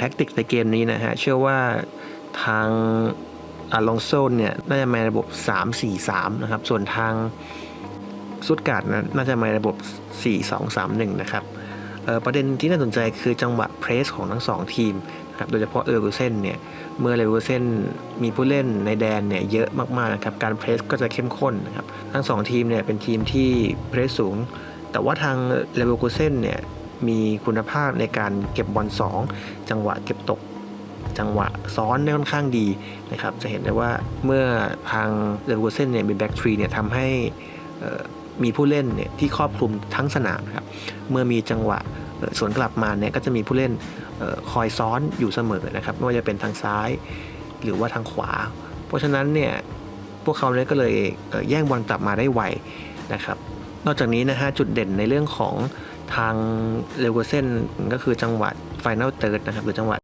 แท็กติกในเกมนี้นะฮะ เชื่อว่าทางอาลองโซนเนี่ย น่าจะมาในระบบ 3-4-3 นะครับ ส่วนทางสุดการ์ดนะน่าจะมาในระบบ 4-2-3-1 นะครับประเด็นที่น่าสนใจคือจังหวะเพรสของทั้งสองทีมนะครับโดยเฉพาะเออร์กูเซนเนี่ย เมื่อเลวอร์เซนมีผู้เล่นในแดนเนี่ยเยอะมากๆนะครับ การเพรสก็จะเข้มข้นนะครับ ทั้งสองทีมเนี่ยเป็นทีมที่เพรสสูง แต่ว่าทางเลเวอร์กูเซนเนี่ย มีคุณภาพในการเก็บบอล2 จังหวะเก็บตก จังหวะซ้อนได้ค่อนข้างดีนะครับ จะเห็นได้ว่าเมื่อทางเลเวอร์กูเซนเนี่ยมีแบ็กทรีเนี่ยทำให้มีผู้เล่นเนี่ยที่ครอบคลุมทั้งสนามครับ เมื่อมีจังหวะสวนกลับมาเนี่ยก็จะมีผู้เล่นออคอยซ้อนอยู่เสมอนะครับไม่ว่าจะเป็นทางซ้ายหรือว่าทางขวา เพราะฉะนั้นเนี่ยพวกเขาเนี่ยก็เลยแย่งบอลกลับมาได้ไวนะครับ นอกจากนี้นะฮะจุดเด่นในเรื่องของทางเลเวอร์เซนก็คือจังหวัดไฟน a ลเติร์ดนะครับหรือจังหวัด